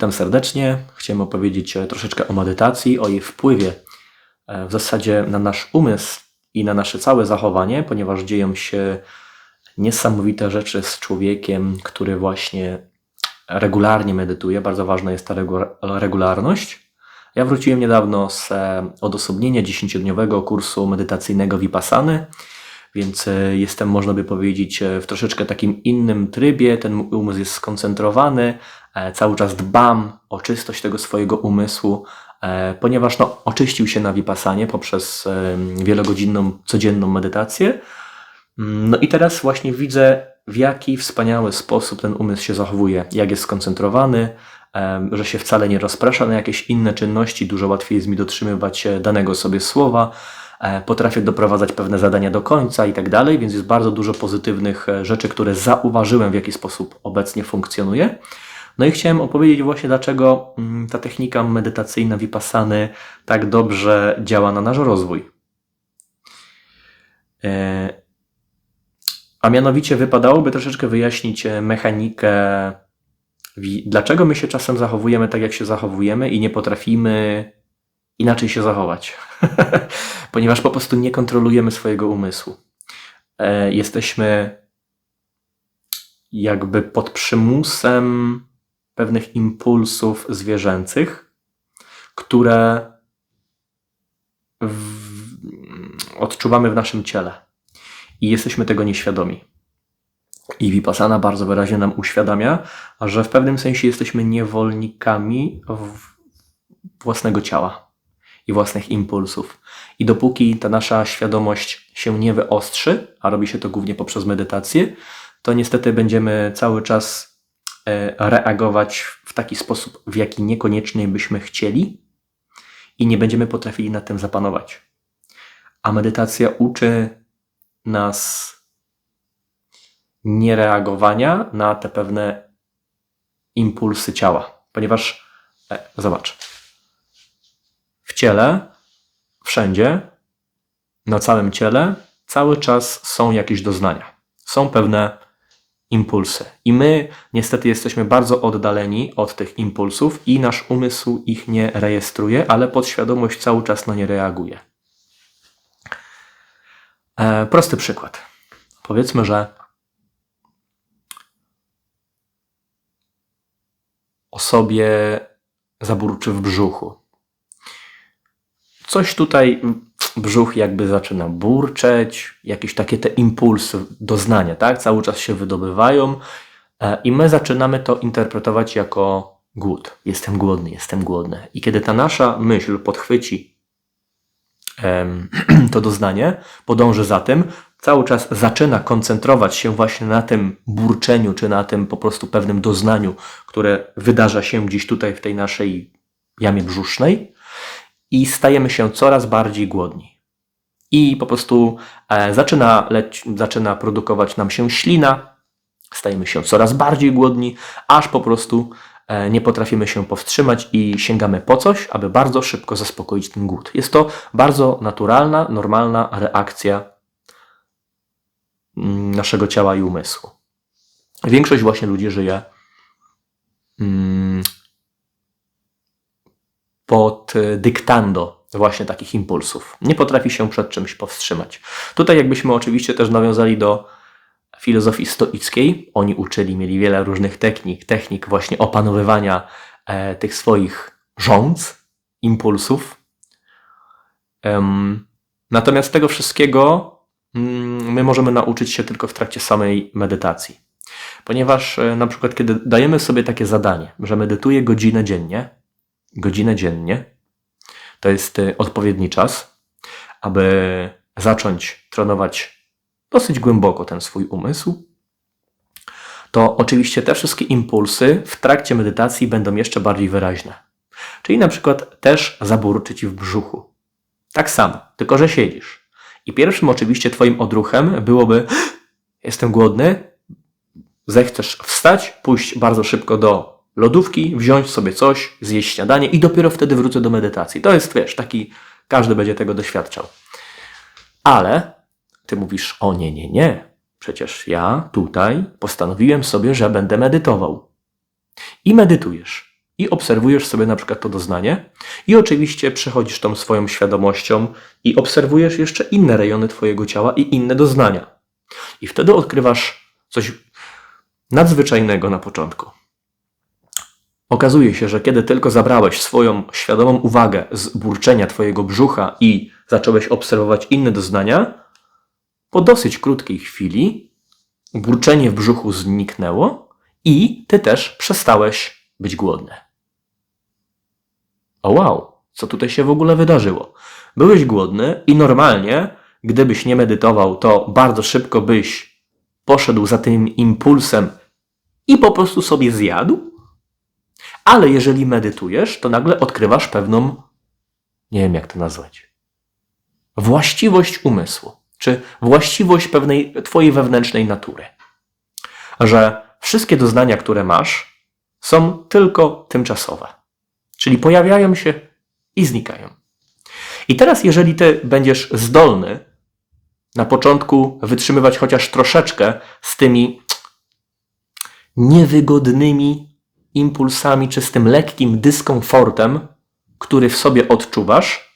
Witam serdecznie. Chciałem opowiedzieć e, troszeczkę o medytacji, o jej wpływie e, w zasadzie na nasz umysł i na nasze całe zachowanie, ponieważ dzieją się niesamowite rzeczy z człowiekiem, który właśnie regularnie medytuje. Bardzo ważna jest ta regu- regularność. Ja wróciłem niedawno z e, odosobnienia 10-dniowego kursu medytacyjnego Vipassany, więc e, jestem, można by powiedzieć, e, w troszeczkę takim innym trybie. Ten umysł jest skoncentrowany, e, cały czas dbam o czystość tego swojego umysłu, ponieważ no, oczyścił się na Vipassanie poprzez wielogodzinną, codzienną medytację. Mm, No i teraz właśnie widzę, w jaki wspaniały sposób ten umysł się zachowuje, jak jest skoncentrowany, że się wcale nie rozprasza na jakieś inne czynności, dużo łatwiej jest mi dotrzymywać danego sobie słowa, potrafię doprowadzać pewne zadania do końca i tak dalej, więc jest bardzo dużo pozytywnych e, rzeczy, które zauważyłem, w jaki sposób obecnie funkcjonuje. No i chciałem opowiedzieć właśnie, dlaczego mm, ta technika medytacyjna Vipassany tak dobrze działa na nasz rozwój. E, a mianowicie wypadałoby troszeczkę wyjaśnić e, mechanikę, dlaczego my się czasem zachowujemy tak, jak się zachowujemy i nie potrafimy inaczej się zachować. Ponieważ po prostu nie kontrolujemy swojego umysłu. E, Jesteśmy jakby pod przymusem pewnych impulsów zwierzęcych, które w, odczuwamy w naszym ciele i jesteśmy tego nieświadomi. I Vipassana bardzo wyraźnie nam uświadamia, że w pewnym sensie jesteśmy niewolnikami własnego ciała i własnych impulsów. I dopóki ta nasza świadomość się nie wyostrzy, a robi się to głównie poprzez medytację, to niestety będziemy cały czas e, reagować w taki sposób, w jaki niekoniecznie byśmy chcieli i nie będziemy potrafili nad tym zapanować. A medytacja uczy nas niereagowania na te pewne impulsy ciała. Ponieważ, e, zobacz, ciele, wszędzie, na całym ciele, cały czas są jakieś doznania. Są pewne impulsy. I my niestety jesteśmy bardzo oddaleni od tych impulsów i nasz umysł ich nie rejestruje, ale podświadomość cały czas na nie reaguje. E, prosty przykład. Powiedzmy, że osobie zaburczy w brzuchu. Coś tutaj brzuch jakby zaczyna burczeć, jakieś takie te impulsy doznania, tak? Cały czas się wydobywają e, i my zaczynamy to interpretować jako głód. Jestem głodny, jestem głodny. I kiedy ta nasza myśl podchwyci to doznanie, podąży za tym, cały czas zaczyna koncentrować się właśnie na tym burczeniu, czy na tym po prostu pewnym doznaniu, które wydarza się gdzieś tutaj w tej naszej jamie brzusznej i stajemy się coraz bardziej głodni. I po prostu e, zaczyna, leć, zaczyna produkować nam się ślina, stajemy się coraz bardziej głodni, aż po prostu e, nie potrafimy się powstrzymać i sięgamy po coś, aby bardzo szybko zaspokoić ten głód. Jest to bardzo naturalna, normalna reakcja mm, naszego ciała i umysłu. Większość właśnie ludzi żyje mm, pod y, dyktando właśnie takich impulsów. Nie potrafi się przed czymś powstrzymać. Tutaj jakbyśmy oczywiście też nawiązali do filozofii stoickiej. Oni uczyli, mieli wiele różnych technik, technik właśnie opanowywania e, tych swoich rządz, impulsów. Em, natomiast tego wszystkiego mm, my możemy nauczyć się tylko w trakcie samej medytacji. Ponieważ e, na przykład, kiedy dajemy sobie takie zadanie, że medytuję godzinę dziennie, godzinę dziennie, to jest y, odpowiedni czas, aby zacząć trenować dosyć głęboko ten swój umysł, to oczywiście te wszystkie impulsy w trakcie medytacji będą jeszcze bardziej wyraźne. Czyli na przykład też zaburczy ci w brzuchu. Tak samo, tylko że siedzisz. I pierwszym oczywiście twoim odruchem byłoby jestem głodny, zechcesz wstać, pójść bardzo szybko do lodówki, wziąć sobie coś, zjeść śniadanie i dopiero wtedy wrócę do medytacji. To jest, wiesz, taki, każdy będzie tego doświadczał. Ale ty mówisz, o nie, nie, nie. Przecież ja tutaj postanowiłem sobie, że będę medytował. I medytujesz. i obserwujesz sobie na przykład to doznanie i oczywiście przechodzisz tą swoją świadomością i obserwujesz jeszcze inne rejony Twojego ciała i inne doznania. I wtedy odkrywasz coś nadzwyczajnego na początku. Okazuje się, że kiedy tylko zabrałeś swoją świadomą uwagę z burczenia Twojego brzucha i zacząłeś obserwować inne doznania, po dosyć krótkiej chwili burczenie w brzuchu zniknęło i Ty też przestałeś być głodny. O wow, co tutaj się w ogóle wydarzyło? Byłeś głodny i normalnie, gdybyś nie medytował, to bardzo szybko byś poszedł za tym impulsem i po prostu sobie zjadł. Ale jeżeli medytujesz, to nagle odkrywasz pewną, nie wiem jak to nazwać, właściwość umysłu, czy właściwość pewnej twojej wewnętrznej natury. Że wszystkie doznania, które masz, są tylko tymczasowe. Czyli pojawiają się i znikają. I teraz, jeżeli ty będziesz zdolny na początku wytrzymywać chociaż troszeczkę z tymi niewygodnymi impulsami, czy z tym lekkim dyskomfortem, który w sobie odczuwasz,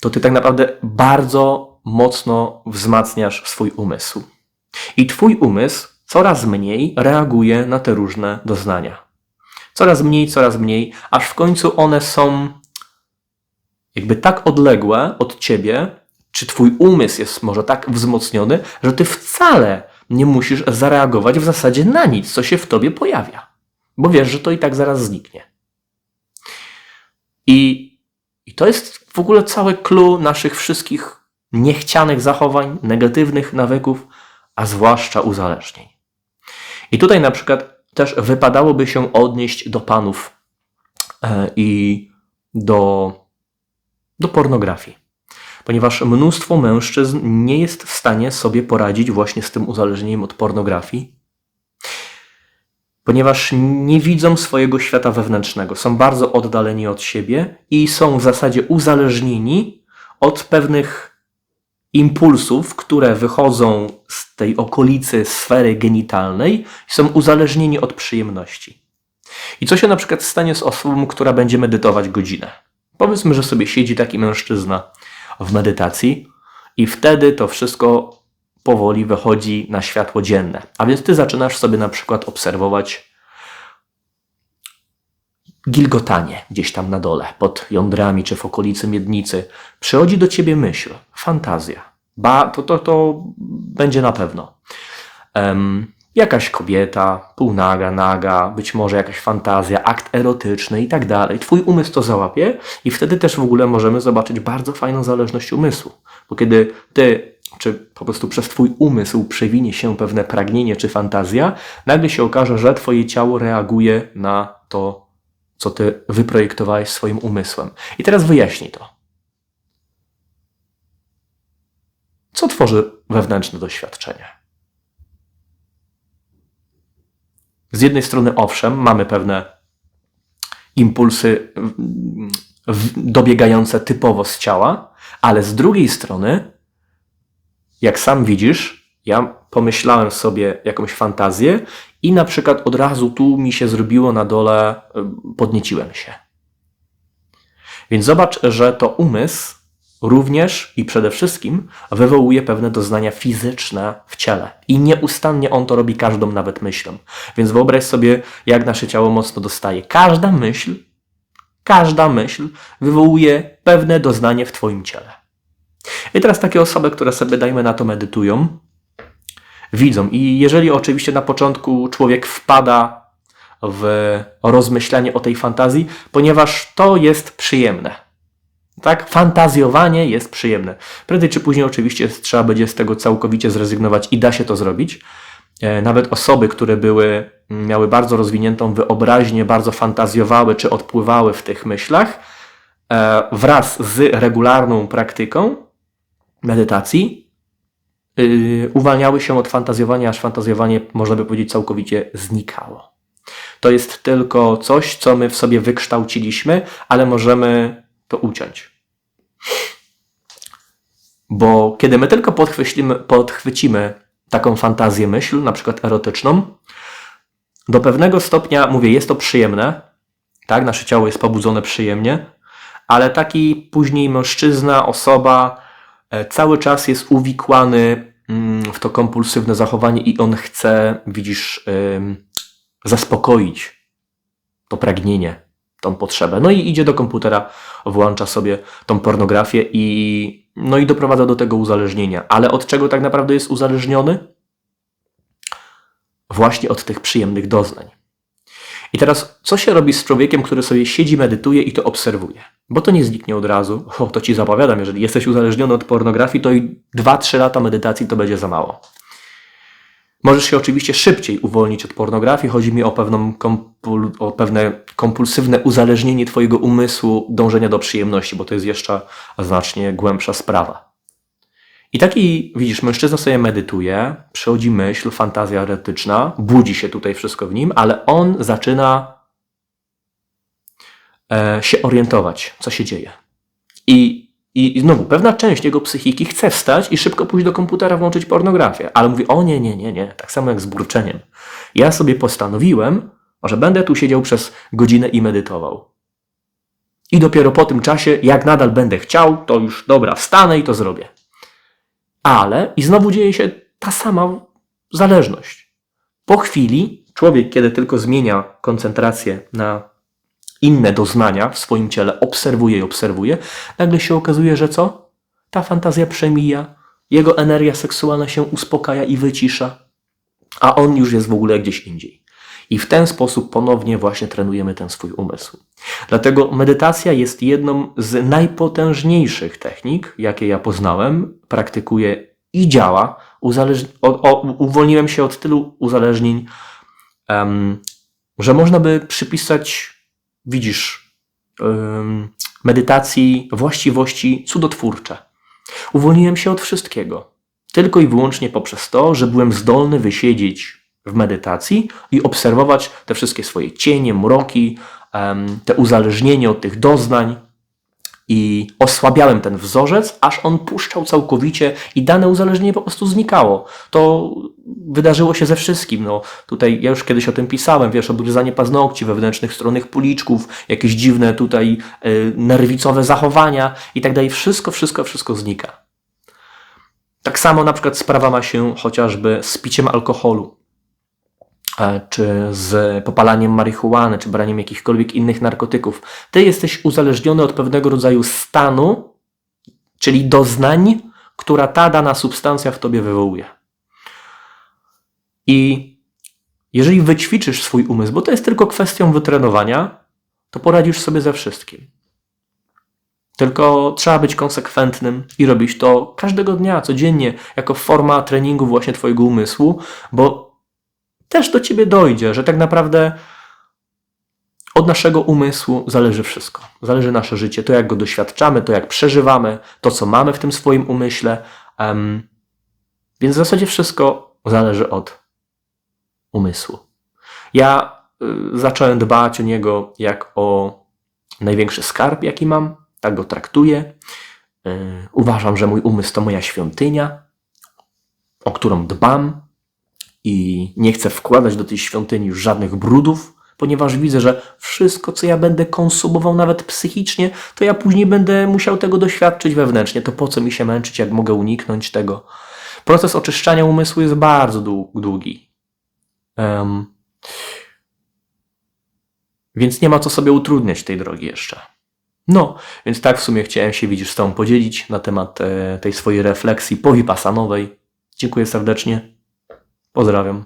to ty tak naprawdę bardzo mocno wzmacniasz swój umysł. I twój umysł coraz mniej reaguje na te różne doznania. Coraz mniej, coraz mniej, aż w końcu one są jakby tak odległe od ciebie, czy twój umysł jest może tak wzmocniony, że ty wcale nie musisz zareagować w zasadzie na nic, co się w tobie pojawia. Bo wiesz, że to i tak zaraz zniknie. I, i to jest w ogóle cały clue naszych wszystkich niechcianych zachowań, negatywnych nawyków, a zwłaszcza uzależnień. I tutaj na przykład też wypadałoby się odnieść do panów e, i do, do pornografii. Ponieważ mnóstwo mężczyzn nie jest w stanie sobie poradzić właśnie z tym uzależnieniem od pornografii, ponieważ nie widzą swojego świata wewnętrznego, są bardzo oddaleni od siebie i są w zasadzie uzależnieni od pewnych impulsów, które wychodzą z tej okolicy sfery genitalnej i są uzależnieni od przyjemności. I co się na przykład stanie z osobą, która będzie medytować godzinę? Powiedzmy, że sobie siedzi taki mężczyzna w medytacji i wtedy to wszystko powoli wychodzi na światło dzienne. A więc ty zaczynasz sobie na przykład obserwować gilgotanie gdzieś tam na dole, pod jądrami czy w okolicy miednicy. Przychodzi do ciebie myśl, fantazja. Ba, to, to, to będzie na pewno. Um, jakaś kobieta, półnaga, naga, być może jakaś fantazja, akt erotyczny i tak dalej. Twój umysł to załapie i wtedy też w ogóle możemy zobaczyć bardzo fajną zależność umysłu. Bo kiedy ty, czy po prostu przez twój umysł przewinie się pewne pragnienie czy fantazja, nagle się okaże, że twoje ciało reaguje na to, co ty wyprojektowałeś swoim umysłem. I teraz wyjaśnij to. Co tworzy wewnętrzne doświadczenie? Z jednej strony, owszem, mamy pewne impulsy dobiegające typowo z ciała, ale z drugiej strony, jak sam widzisz, ja pomyślałem sobie jakąś fantazję i na przykład od razu tu mi się zrobiło na dole, podnieciłem się. Więc zobacz, że to umysł również i przede wszystkim wywołuje pewne doznania fizyczne w ciele. I nieustannie on to robi każdą nawet myślą. Więc wyobraź sobie, jak nasze ciało mocno dostaje. Każda myśl, każda myśl wywołuje pewne doznanie w Twoim ciele. I teraz takie osoby, które sobie, dajmy na to, medytują, widzą. I jeżeli oczywiście na początku człowiek wpada w rozmyślanie o tej fantazji, ponieważ to jest przyjemne tak? Fantazjowanie jest przyjemne. Prędzej czy później oczywiście trzeba będzie z tego całkowicie zrezygnować i da się to zrobić. E, nawet osoby, które były, miały bardzo rozwiniętą wyobraźnię, bardzo fantazjowały czy odpływały w tych myślach, e, wraz z regularną praktyką medytacji, yy, uwalniały się od fantazjowania, aż fantazjowanie, można by powiedzieć, całkowicie znikało. To jest tylko coś, co my w sobie wykształciliśmy, ale możemy to uciąć. Bo kiedy my tylko podchwycimy, podchwycimy taką fantazję myśl, na przykład erotyczną, do pewnego stopnia, mówię, jest to przyjemne, tak, nasze ciało jest pobudzone przyjemnie, ale taki później mężczyzna, osoba e, cały czas jest uwikłany mm, w to kompulsywne zachowanie i on chce, widzisz, zaspokoić to pragnienie, tą potrzebę. No i idzie do komputera, włącza sobie tą pornografię i no i doprowadza do tego uzależnienia. Ale od czego tak naprawdę jest uzależniony? Właśnie od tych przyjemnych doznań. I teraz, co się robi z człowiekiem, który sobie siedzi, medytuje i to obserwuje? Bo to nie zniknie od razu. O, to ci zapowiadam, jeżeli jesteś uzależniony od pornografii, to i 2-3 lata medytacji to będzie za mało. Możesz się oczywiście szybciej uwolnić od pornografii. Chodzi mi o, pewną kompul, o pewne kompulsywne uzależnienie Twojego umysłu, dążenia do przyjemności, bo to jest jeszcze znacznie głębsza sprawa. I taki, widzisz, mężczyzna sobie medytuje, przychodzi myśl, fantazja erotyczna, budzi się tutaj wszystko w nim, ale on zaczyna e, się orientować, co się dzieje. I, I znowu, pewna część jego psychiki chce wstać i szybko pójść do komputera, włączyć pornografię, ale mówi: O nie, nie, nie, nie, tak samo jak z burczeniem. Ja sobie postanowiłem, że będę tu siedział przez godzinę i medytował. I dopiero po tym czasie, jak nadal będę chciał, to już dobra, wstanę i to zrobię. Ale i znowu dzieje się ta sama zależność. Po chwili człowiek, kiedy tylko zmienia koncentrację na inne doznania w swoim ciele, obserwuje i obserwuje, nagle się okazuje, że co? Ta fantazja przemija, jego energia seksualna się uspokaja i wycisza, a on już jest w ogóle gdzieś indziej. I w ten sposób ponownie właśnie trenujemy ten swój umysł. Dlatego medytacja jest jedną z najpotężniejszych technik, jakie ja poznałem, praktykuję i działa. O, o, uwolniłem się od tylu uzależnień, um, że można by przypisać, widzisz, medytacji właściwości cudotwórcze. Uwolniłem się od wszystkiego. Tylko i wyłącznie poprzez to, że byłem zdolny wysiedzieć w medytacji i obserwować te wszystkie swoje cienie, mroki, te uzależnienie od tych doznań i osłabiałem ten wzorzec, aż on puszczał całkowicie i dane uzależnienie po prostu znikało. To wydarzyło się ze wszystkim. No, tutaj ja już kiedyś o tym pisałem, wiesz, obryzanie paznokci, wewnętrznych stronnych policzków, jakieś dziwne tutaj y, nerwicowe zachowania i tak dalej. Wszystko, wszystko, wszystko znika. Tak samo na przykład sprawa ma się chociażby z piciem alkoholu. Czy z popalaniem marihuany, czy braniem jakichkolwiek innych narkotyków. Ty jesteś uzależniony od pewnego rodzaju stanu, czyli doznań, która ta dana substancja w tobie wywołuje. I jeżeli wyćwiczysz swój umysł, bo to jest tylko kwestią wytrenowania, to poradzisz sobie ze wszystkim. Tylko trzeba być konsekwentnym i robić to każdego dnia, codziennie, jako forma treningu właśnie Twojego umysłu, bo też do ciebie dojdzie, że tak naprawdę od naszego umysłu zależy wszystko. Zależy nasze życie, to jak go doświadczamy, to jak przeżywamy, to co mamy w tym swoim umyśle. Um, więc w zasadzie wszystko zależy od umysłu. Ja y, zacząłem dbać o niego jak o największy skarb, jaki mam. Tak go traktuję. Y, uważam, że mój umysł to moja świątynia, o którą dbam, i nie chcę wkładać do tej świątyni żadnych brudów, ponieważ widzę, że wszystko, co ja będę konsumował, nawet psychicznie, to ja później będę musiał tego doświadczyć wewnętrznie. To po co mi się męczyć, jak mogę uniknąć tego? Proces oczyszczania umysłu jest bardzo długi. Um, więc nie ma co sobie utrudniać tej drogi jeszcze. No, więc tak w sumie chciałem się, widzisz, z Tobą podzielić na temat e, tej swojej refleksji powipasanowej. Dziękuję serdecznie. Pozdrawiam.